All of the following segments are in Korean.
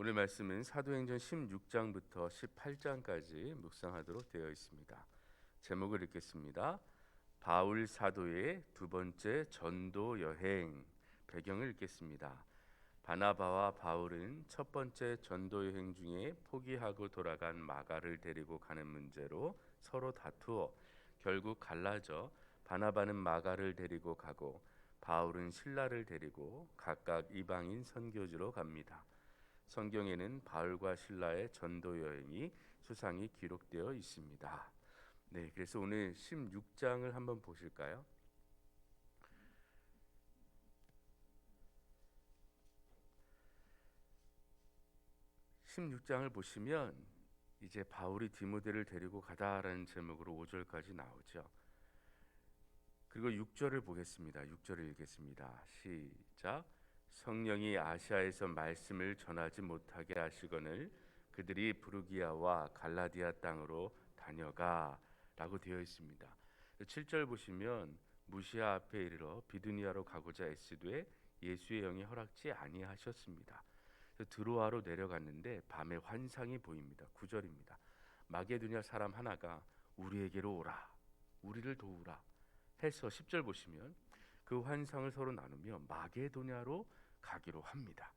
오늘 말씀은 사도행전 16장부터 18장까지 묵상하도록 되어 있습니다. 제목을 읽겠습니다. 바울 사도의 두 번째 전도 여행 배경을 읽겠습니다. 바나바와 바울은 첫 번째 전도 여행 중에 포기하고 돌아간 마가를 데리고 가는 문제로 서로 다투어 결국 갈라져 바나바는 마가를 데리고 가고 바울은 신라를 데리고 각각 이방인 선교지로 갑니다. 성경에는 바울과 신라의 전도 여행이 수상이 기록되어 있습니다. 네, 그래서 오늘 16장을 한번 보실까요? (16장을) 보시면 이제 바울이 디모데를 데리고 가다라는 제목으로 5절까지 나오죠. 그리고 6절을 보겠습니다. 6절을 읽겠습니다. 시작. 성령이 아시아에서 말씀을 전하지 못하게 하시거늘 그들이 부르기아와 갈라디아 땅으로 다녀가라고 되어 있습니다. 7절 보시면 무시아 앞에 이르러 비두니아로 가고자 애쓰되 예수의 영이 허락지 아니하셨습니다. 드로아로 내려갔는데 밤에 환상이 보입니다. 9절입니다. 마게도냐 사람 하나가 우리에게로 오라. 우리를 도우라. 해서 10절 보시면 그 환상을 서로 나누며 마게도냐로 가기로 합니다.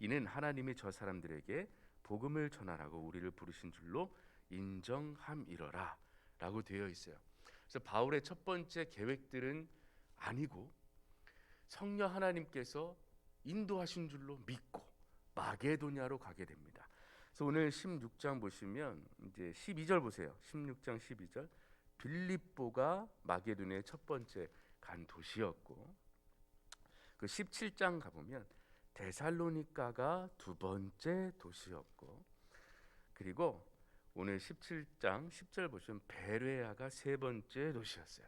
이는 하나님이 저 사람들에게 복음을 전하라고 우리를 부르신 줄로 인정함이러라 라고 되어 있어요. 그래서 바울의 첫 번째 계획들은 아니고 성령 하나님께서 인도하신 줄로 믿고 마게도냐로 가게 됩니다. 그래서 오늘 16장 보시면 이제 12절 보세요. 16장 12절 빌립보가 마게도냐의 첫 번째 간 도시였고 그 17장 가보면 데살로니가가 두 번째 도시였고 그리고 오늘 17장 10절 보시면 베레아가 세 번째 도시였어요.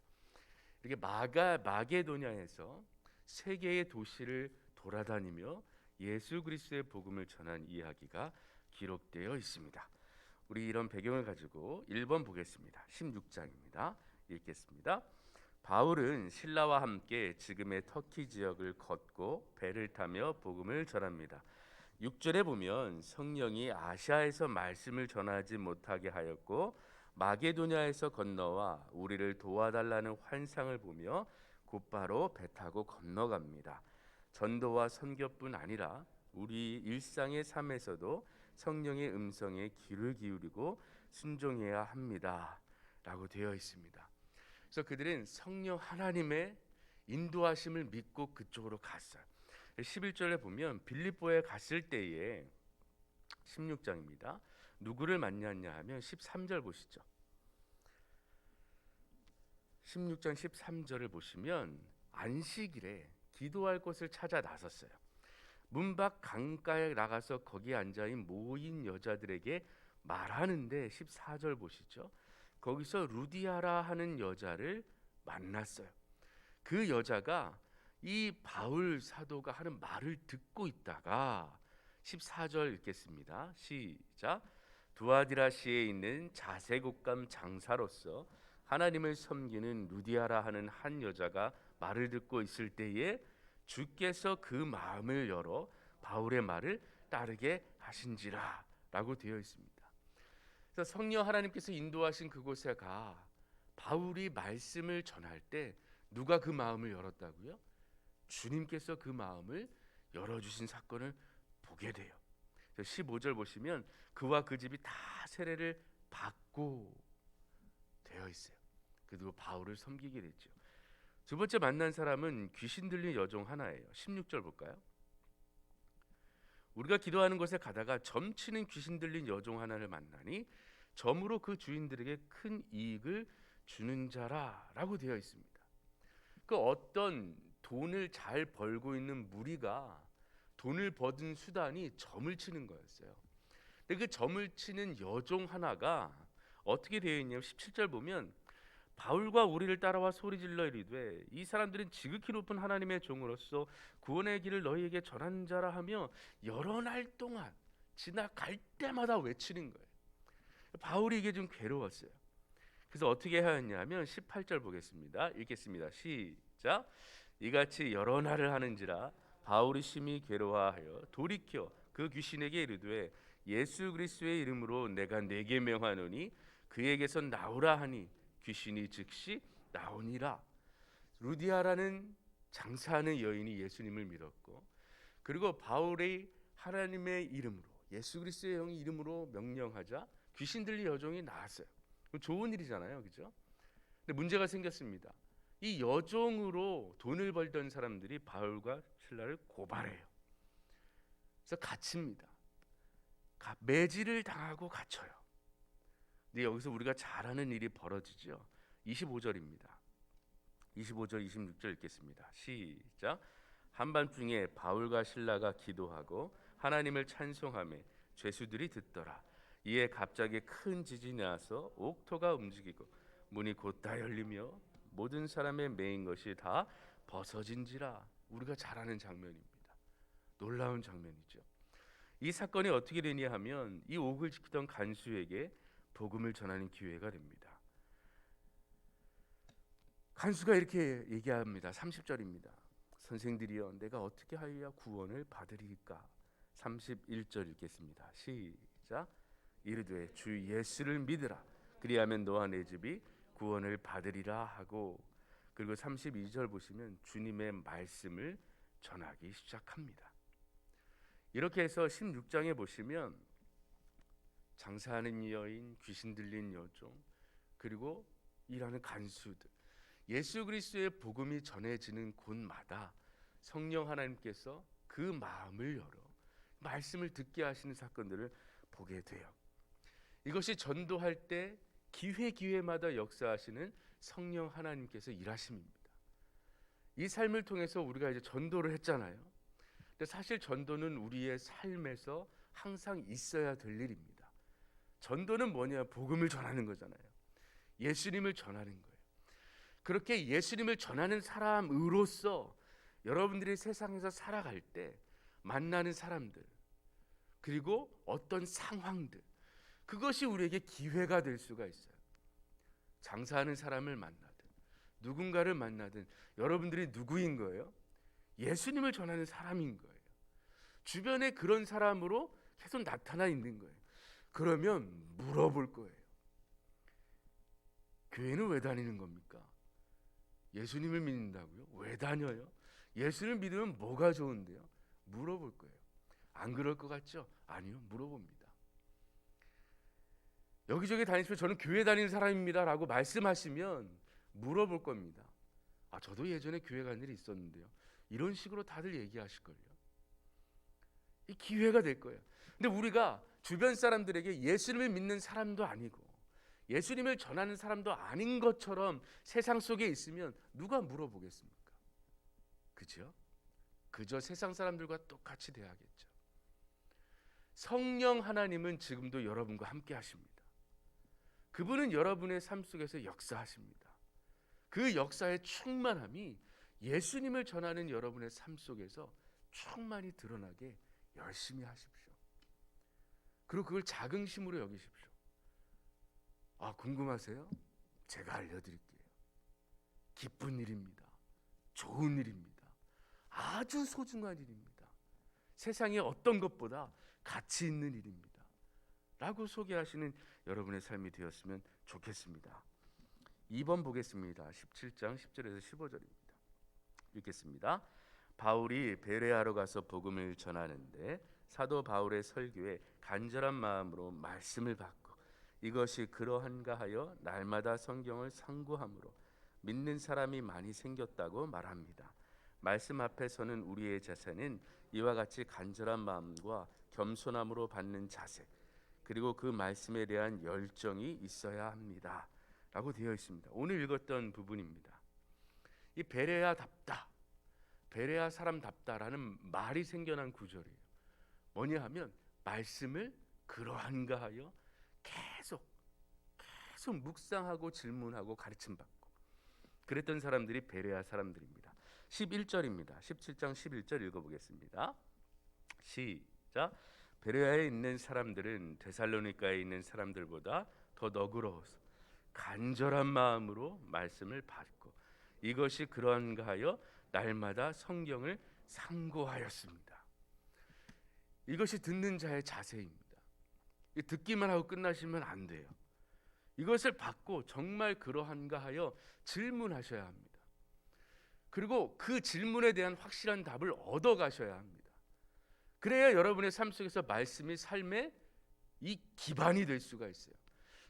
이렇게 마가 마게도냐에서 세 개의 도시를 돌아다니며 예수 그리스도의 복음을 전한 이야기가 기록되어 있습니다. 우리 이런 배경을 가지고 1번 보겠습니다. 16장입니다. 읽겠습니다. 바울은 신라와 함께 지금의 터키 지역을 걷고 배를 타며 복음을 전합니다. 6절에 보면 성령이 아시아에서 말씀을 전하지 못하게 하였고 마게도냐에서 건너와 우리를 도와달라는 환상을 보며 곧바로 배 타고 건너갑니다. 전도와 선교뿐 아니라 우리 일상의 삶에서도 성령의 음성에 귀를 기울이고 순종해야 합니다 라고 되어 있습니다. 그래서 그들은 성령 하나님의 인도하심을 믿고 그쪽으로 갔어요. 11절에 보면 빌립보에 갔을 때에 16장입니다. 누구를 만났냐 하면 13절 보시죠. 16장 13절을 보시면 안식일에 기도할 곳을 찾아 나섰어요. 문 밖 강가에 나가서 거기 앉아 있는 모인 여자들에게 말하는데 14절 보시죠. 거기서 루디아라 하는 여자를 만났어요. 그 여자가 이 바울 사도가 하는 말을 듣고 있다가 14절 읽겠습니다. 시작. 두아디라시에 있는 자세곡감 장사로서 하나님을 섬기는 루디아라 하는 한 여자가 말을 듣고 있을 때에 주께서 그 마음을 열어 바울의 말을 따르게 하신지라라고 되어 있습니다. 그래서 성령 하나님께서 인도하신 그곳에 가 바울이 말씀을 전할 때 누가 그 마음을 열었다고요? 주님께서 그 마음을 열어주신 사건을 보게 돼요. 15절 보시면 그와 그 집이 다 세례를 받고 되어 있어요. 그리고 바울을 섬기게 됐죠. 두 번째 만난 사람은 귀신 들린 여종 하나예요. 16절 볼까요? 우리가 기도하는 곳에 가다가 점치는 귀신 들린 여종 하나를 만나니 점으로 그 주인들에게 큰 이익을 주는 자라라고 되어 있습니다. 그 어떤 돈을 잘 벌고 있는 무리가 돈을 버는 수단이 점을 치는 거였어요. 근데 그 점을 치는 여종 하나가 어떻게 되어 있냐면 17절 보면 바울과 우리를 따라와 소리질러 이르되 이 사람들은 지극히 높은 하나님의 종으로서 구원의 길을 너희에게 전한 자라 하며 여러 날 동안 지나갈 때마다 외치는 거예요. 바울이 이게 좀 괴로웠어요. 그래서 어떻게 하였냐면 18절 보겠습니다. 읽겠습니다. 시작. 이같이 여러 날을 하는지라 바울이 심히 괴로워하여 돌이켜 그 귀신에게 이르되 예수 그리스도의 이름으로 내가 네게 명하노니 그에게서 나오라 하니 귀신이 즉시 나오니라. 루디아라는 장사하는 여인이 예수님을 믿었고 그리고 바울의 하나님의 이름으로 예수 그리스도의 영의 이름으로 명령하자 귀신 들린 여종이 나왔어요. 좋은 일이잖아요, 그죠? 근데 문제가 생겼습니다. 이 여종으로 돈을 벌던 사람들이 바울과 신라를 고발해요. 그래서 갇힙니다. 가- 매질을 당하고 갇혀요. 근데 여기서 우리가 잘하는 일이 벌어지죠. 25절입니다. 25절 26절 읽겠습니다. 시작. 한밤중에 바울과 신라가 기도하고 하나님을 찬송하며 죄수들이 듣더라. 이에 갑자기 큰 지진이 나서 옥토가 움직이고 문이 곧 다 열리며 모든 사람의 매인 것이 다 벗어진지라. 우리가 잘 아는 장면입니다. 놀라운 장면이죠. 이 사건이 어떻게 되냐 하면 이 옥을 지키던 간수에게 복음을 전하는 기회가 됩니다. 간수가 이렇게 얘기합니다. 30절입니다. 선생들이여 내가 어떻게 하여야 구원을 받으리까? 31절 읽겠습니다. 시작. 이르되 주 예수를 믿으라. 그리하면 너와 내 집이 구원을 받으리라 하고 그리고 32절 보시면 주님의 말씀을 전하기 시작합니다. 이렇게 해서 16장에 보시면 장사하는 여인, 귀신 들린 여종, 그리고 일하는 간수들 예수 그리스도의 복음이 전해지는 곳마다 성령 하나님께서 그 마음을 열어 말씀을 듣게 하시는 사건들을 보게 돼요. 이것이 전도할 때 기회 기회마다 역사하시는 성령 하나님께서 일하심입니다. 이 삶을 통해서 우리가 이제 전도를 했잖아요. 근데 사실 전도는 우리의 삶에서 항상 있어야 될 일입니다. 전도는 뭐냐? 복음을 전하는 거잖아요. 예수님을 전하는 거예요. 그렇게 예수님을 전하는 사람으로서 여러분들이 세상에서 살아갈 때 만나는 사람들 그리고 어떤 상황들 그것이 우리에게 기회가 될 수가 있어요. 장사하는 사람을 만나든 누군가를 만나든 여러분들이 누구인 거예요? 예수님을 전하는 사람인 거예요. 주변에 그런 사람으로 계속 나타나 있는 거예요. 그러면 물어볼 거예요. 교회는 왜 다니는 겁니까? 예수님을 믿는다고요? 왜 다녀요? 예수를 믿으면 뭐가 좋은데요? 물어볼 거예요. 안 그럴 것 같죠? 아니요, 물어봅니다. 여기저기 다니시면 저는 교회 다니는 사람입니다라고 말씀하시면 물어볼 겁니다. 아, 저도 예전에 교회 간 일이 있었는데요. 이런 식으로 다들 얘기하실걸요. 이 기회가 될 거예요. 근데 우리가 주변 사람들에게 예수님을 믿는 사람도 아니고 예수님을 전하는 사람도 아닌 것처럼 세상 속에 있으면 누가 물어보겠습니까? 그죠? 그저 세상 사람들과 똑같이 돼야겠죠. 성령 하나님은 지금도 여러분과 함께 하십니다. 그분은 여러분의 삶 속에서 역사하십니다. 그 역사의 충만함이 예수님을 전하는 여러분의 삶 속에서 충만히 드러나게 열심히 하십시오. 그리고 그걸 자긍심으로 여기십시오. 아, 궁금하세요? 제가 알려드릴게요. 기쁜 일입니다. 좋은 일입니다. 아주 소중한 일입니다. 세상에 어떤 것보다 가치 있는 일입니다. 라고 소개하시는 여러분의 삶이 되었으면 좋겠습니다. 2번 보겠습니다. 17장 10절에서 15절입니다. 읽겠습니다. 바울이 베레아로 가서 복음을 전하는데 사도 바울의 설교에 간절한 마음으로 말씀을 받고 이것이 그러한가 하여 날마다 성경을 상고함으로 믿는 사람이 많이 생겼다고 말합니다. 말씀 앞에서는 우리의 자세는 이와 같이 간절한 마음과 겸손함으로 받는 자세 그리고 그 말씀에 대한 열정이 있어야 합니다. 라고 되어 있습니다. 오늘 읽었던 부분입니다. 이 베레아답다. 베레아 사람답다라는 말이 생겨난 구절이에요. 뭐냐 하면 말씀을 그러한가 하여 계속 계속 묵상하고 질문하고 가르침 받고 그랬던 사람들이 베레아 사람들입니다. 11절입니다. 17장 11절 읽어 보겠습니다. 시작. 베레아에 있는 사람들은 데살로니가에 있는 사람들보다 더 너그러워서 간절한 마음으로 말씀을 받고 이것이 그러한가 하여 날마다 성경을 상고하였습니다. 이것이 듣는 자의 자세입니다. 이 듣기만 하고 끝나시면 안 돼요. 이것을 받고 정말 그러한가 하여 질문하셔야 합니다. 그리고 그 질문에 대한 확실한 답을 얻어 가셔야 합니다. 그래야 여러분의 삶 속에서 말씀이 삶의 이 기반이 될 수가 있어요.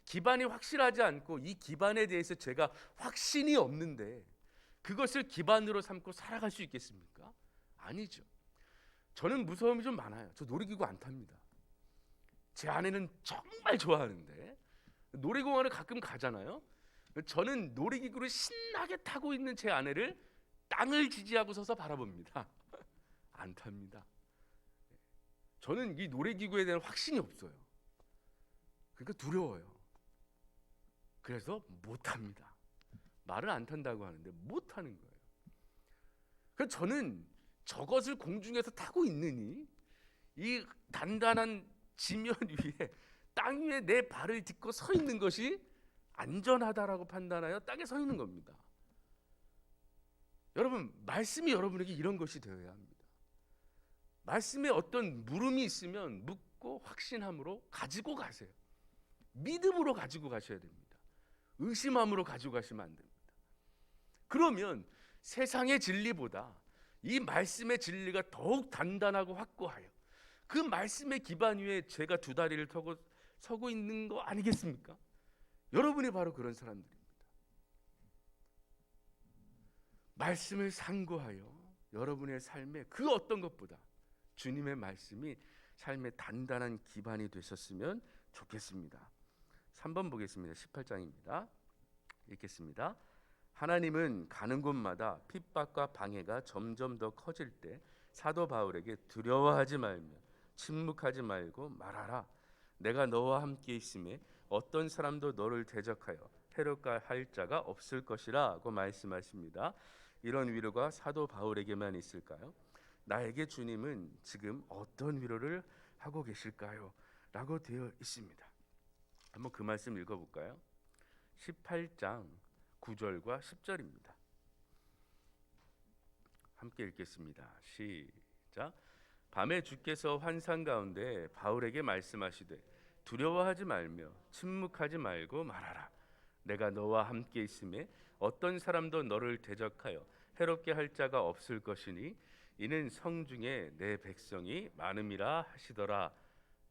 기반이 확실하지 않고 이 기반에 대해서 제가 확신이 없는데 그것을 기반으로 삼고 살아갈 수 있겠습니까? 아니죠. 저는 무서움이 좀 많아요. 저 놀이기구 안 탑니다. 제 아내는 정말 좋아하는데 놀이공원을 가끔 가잖아요. 저는 놀이기구를 신나게 타고 있는 제 아내를 땅을 지지하고 서서 바라봅니다. 안 탑니다. 저는 이 놀이기구에 대한 확신이 없어요. 그러니까 두려워요. 그래서 못 합니다. 말을 안 탄다고 하는데 못 하는 거예요. 그래서 저는 저것을 공중에서 타고 있느니 이 단단한 지면 위에 땅 위에 내 발을 딛고 서 있는 것이 안전하다라고 판단하여 땅에 서 있는 겁니다. 여러분 말씀이 여러분에게 이런 것이 되어야 합니다. 말씀에 어떤 물음이 있으면 묻고 확신함으로 가지고 가세요. 믿음으로 가지고 가셔야 됩니다. 의심함으로 가지고 가시면 안 됩니다. 그러면 세상의 진리보다 이 말씀의 진리가 더욱 단단하고 확고하여 그 말씀의 기반 위에 제가 두 다리를 터고 서고 있는 거 아니겠습니까? 여러분이 바로 그런 사람들입니다. 말씀을 상고하여 여러분의 삶에 그 어떤 것보다 주님의 말씀이 삶의 단단한 기반이 되셨으면 좋겠습니다. 3번 보겠습니다. 18장입니다. 읽겠습니다. 하나님은 가는 곳마다 핍박과 방해가 점점 더 커질 때 사도 바울에게 두려워하지 말며 침묵하지 말고 말하라. 내가 너와 함께 있음에 어떤 사람도 너를 대적하여 해롭게 할 자가 없을 것이라고 말씀하십니다. 이런 위로가 사도 바울에게만 있을까요? 나에게 주님은 지금 어떤 위로를 하고 계실까요? 라고 되어 있습니다. 한번 그 말씀 읽어볼까요? 18장 9절과 10절입니다. 함께 읽겠습니다. 시작. 밤에 주께서 환상 가운데 바울에게 말씀하시되 두려워하지 말며 침묵하지 말고 말하라. 내가 너와 함께 있음에 어떤 사람도 너를 대적하여 해롭게 할 자가 없을 것이니 이는 성 중에 내 백성이 많음이라 하시더라.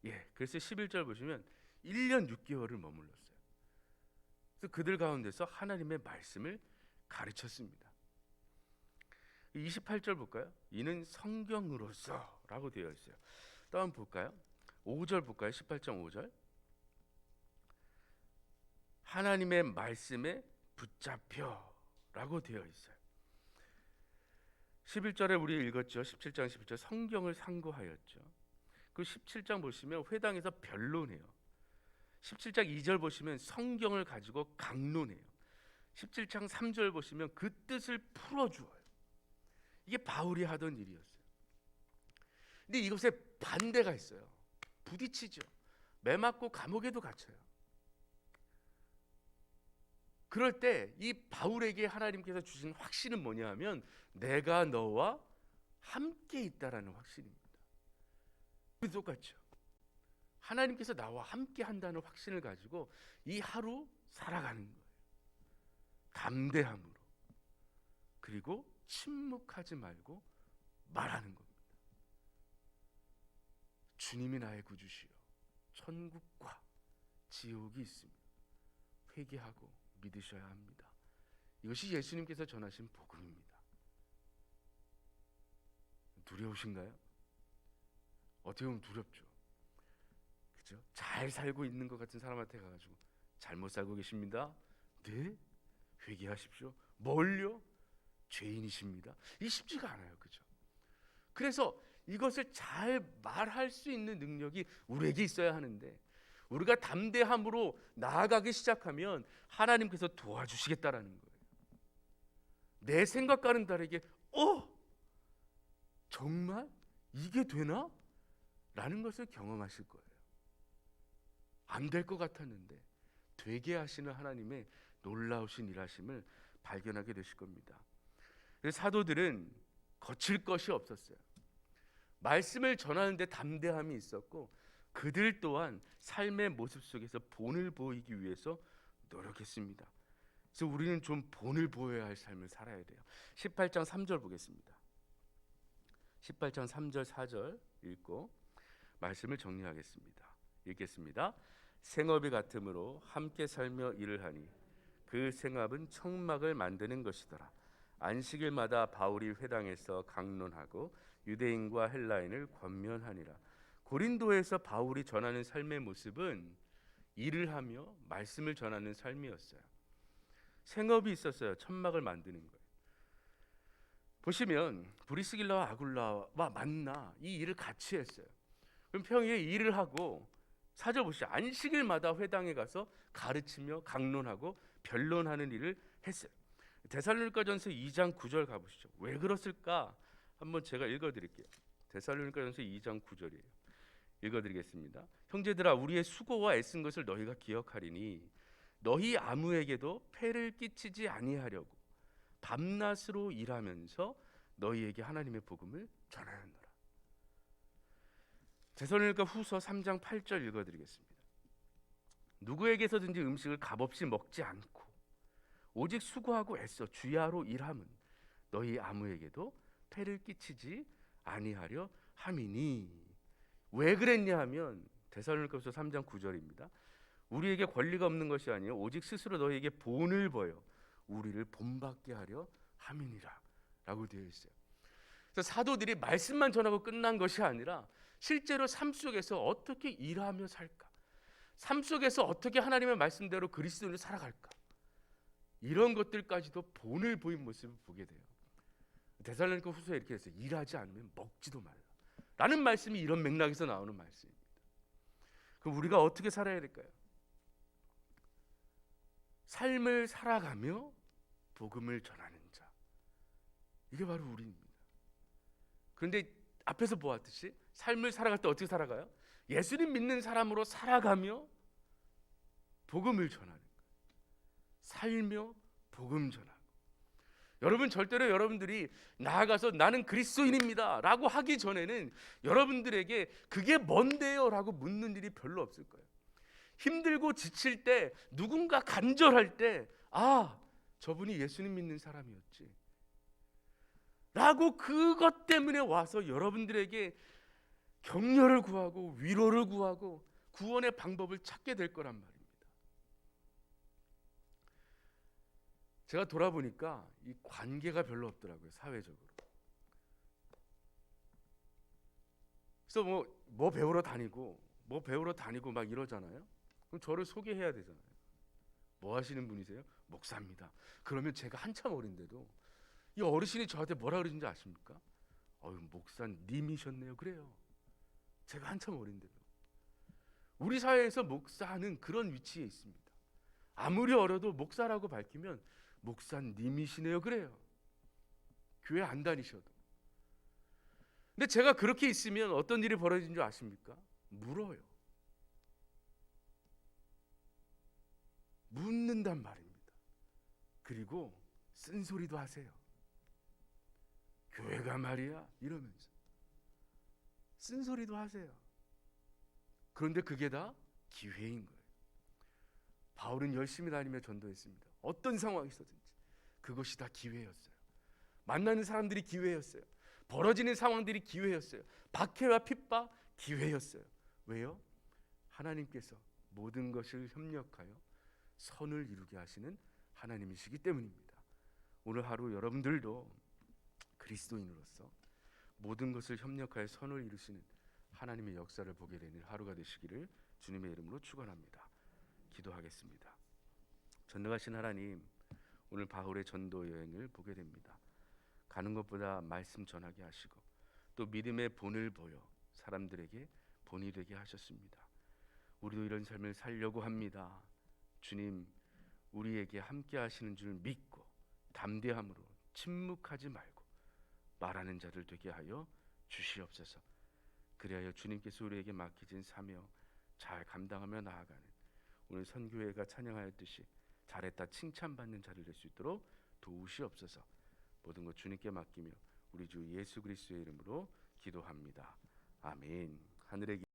예. 그래서 11절 보시면 1년 6개월을 머물렀어요. 그래서 그들 가운데서 하나님의 말씀을 가르쳤습니다. 28절 볼까요? 이는 성경으로서라고 되어 있어요. 또 한번 볼까요? 5절 볼까요? 18장 5절. 하나님의 말씀에 붙잡혀라고 되어 있어요. 11절에 우리 읽었죠. 17장 11절 성경을 상고하였죠. 그 17장 보시면 회당에서 변론해요. 17장 2절 보시면 성경을 가지고 강론해요. 17장 3절 보시면 그 뜻을 풀어 주어요. 이게 바울이 하던 일이었어요. 근데 이것에 반대가 있어요. 부딪히죠. 매 맞고 감옥에도 갇혀요. 그럴 때 이 바울에게 하나님께서 주신 확신은 뭐냐 하면 내가 너와 함께 있다라는 확신입니다. 똑같죠. 하나님께서 나와 함께 한다는 확신을 가지고 이 하루 살아가는 거예요. 담대함으로. 그리고 침묵하지 말고 말하는 겁니다. 주님이 나의 구주시요. 천국과 지옥이 있습니다. 회개하고 믿으셔야 합니다. 이것이 예수님께서 전하신 복음입니다. 두려우신가요? 어떻게 보면 두렵죠. 그죠? 잘 살고 있는 것 같은 사람한테 가가지고 잘못 살고 계십니다. 네? 회개하십시오. 뭘요? 죄인이십니다. 이 쉽지가 않아요. 그죠? 그래서 이것을 잘 말할 수 있는 능력이 우리에게 있어야 하는데 우리가 담대함으로 나아가기 시작하면 하나님께서 도와주시겠다라는 거예요. 내 생각과는 다르게 어? 정말 이게 되나? 라는 것을 경험하실 거예요. 안 될 것 같았는데 되게 하시는 하나님의 놀라우신 일하심을 발견하게 되실 겁니다. 사도들은 거칠 것이 없었어요. 말씀을 전하는데 담대함이 있었고 그들 또한 삶의 모습 속에서 본을 보이기 위해서 노력했습니다. 그래서 우리는 좀 본을 보여야 할 삶을 살아야 돼요. 18장 3절 보겠습니다. 18장 3절 4절 읽고 말씀을 정리하겠습니다. 읽겠습니다. 생업이 같으므로 함께 살며 일을 하니 그 생업은 청막을 만드는 것이더라. 안식일마다 바울이 회당에서 강론하고 유대인과 헬라인을 권면하니라. 고린도에서 바울이 전하는 삶의 모습은 일을 하며 말씀을 전하는 삶이었어요. 생업이 있었어요. 천막을 만드는 거예요. 보시면 브리스길라와 아굴라와 만나 이 일을 같이 했어요. 그럼 평일에 일을 하고 사절 보시죠. 안식일마다 회당에 가서 가르치며 강론하고 변론하는 일을 했어요. 데살로니가전서 2장 9절 가보시죠. 왜 그랬을까? 한번 제가 읽어드릴게요. 데살로니가전서 2장 9절이에요. 읽어드리겠습니다. 형제들아 우리의 수고와 애쓴 것을 너희가 기억하리니 너희 아무에게도 폐를 끼치지 아니하려고 밤낮으로 일하면서 너희에게 하나님의 복음을 전하였노라. 데살로니가 후서 3장 8절 읽어드리겠습니다. 누구에게서든지 음식을 값없이 먹지 않고 오직 수고하고 애써 주야로 일함은 너희 아무에게도 폐를 끼치지 아니하려 함이니 왜 그랬냐 하면 데살로니가서 3장 9절입니다. 우리에게 권리가 없는 것이 아니요 오직 스스로 너희에게 본을 보여 우리를 본받게 하려 함이니라라고 되어 있어요. 사도들이 말씀만 전하고 끝난 것이 아니라 실제로 삶 속에서 어떻게 일하며 살까? 삶 속에서 어떻게 하나님의 말씀대로 그리스도인을 살아갈까? 이런 것들까지도 본을 보인 모습을 보게 돼요. 데살로니가 후서에 이렇게 했어요. 일하지 않으면 먹지도 말라. 라는 말씀이 이런 맥락에서 나오는 말씀입니다. 그럼 우리가 어떻게 살아야 될까요? 삶을 살아가며 복음을 전하는 자. 이게 바로 우리입니다. 그런데 앞에서 보았듯이 삶을 살아갈 때 어떻게 살아가요? 예수님 믿는 사람으로 살아가며 복음을 전하는 거예요. 살며 복음 전하고. 여러분 절대로 여러분들이 나아가서 나는 그리스도인입니다라고 하기 전에는 여러분들에게 그게 뭔데요라고 묻는 일이 별로 없을 거예요. 힘들고 지칠 때 누군가 간절할 때 아, 저분이 예수님 믿는 사람이었지. 라고 그것 때문에 와서 여러분들에게 격려를 구하고 위로를 구하고 구원의 방법을 찾게 될 거란 말입니다. 제가 돌아보니까 이 관계가 별로 없더라고요 사회적으로. 그래서 뭐 뭐 배우러 다니고 뭐 배우러 다니고 막 이러잖아요. 그럼 저를 소개해야 되잖아요. 뭐 하시는 분이세요? 목사입니다. 그러면 제가 한참 어린데도 이 어르신이 저한테 뭐라 그러는지 아십니까? 어유 목사님이셨네요. 그래요. 제가 한참 어린데도 우리 사회에서 목사는 그런 위치에 있습니다. 아무리 어려도 목사라고 밝히면 목사님이시네요. 그래요. 교회 안 다니셔도. 근데 제가 그렇게 있으면 어떤 일이 벌어지는 줄 아십니까? 물어요. 묻는단 말입니다. 그리고 쓴소리도 하세요. 교회가 말이야 이러면서 쓴소리도 하세요. 그런데 그게 다 기회인 거예요. 바울은 열심히 다니며 전도했습니다. 어떤 상황이 있었든지 그것이 다 기회였어요. 만나는 사람들이 기회였어요. 벌어지는 상황들이 기회였어요. 박해와 핍박 기회였어요. 왜요? 하나님께서 모든 것을 협력하여 선을 이루게 하시는 하나님이시기 때문입니다. 오늘 하루 여러분들도 그리스도인으로서 모든 것을 협력하여 선을 이루시는 하나님의 역사를 보게 되는 하루가 되시기를 주님의 이름으로 축원합니다. 기도하겠습니다. 전능하신 하나님, 오늘 바울의 전도 여행을 보게 됩니다. 가는 것보다 말씀 전하게 하시고 또 믿음의 본을 보여 사람들에게 본이 되게 하셨습니다. 우리도 이런 삶을 살려고 합니다. 주님, 우리에게 함께 하시는 줄 믿고 담대함으로 침묵하지 말고 말하는 자들 되게 하여 주시옵소서. 그리하여 주님께서 우리에게 맡기진 사명 잘 감당하며 나아가는 오늘 선교회가 찬양하였듯이 잘했다 칭찬받는 자를 될 수 있도록 도우시옵소서. 모든 것 주님께 맡기며 우리 주 예수 그리스도의 이름으로 기도합니다. 아멘. 하늘의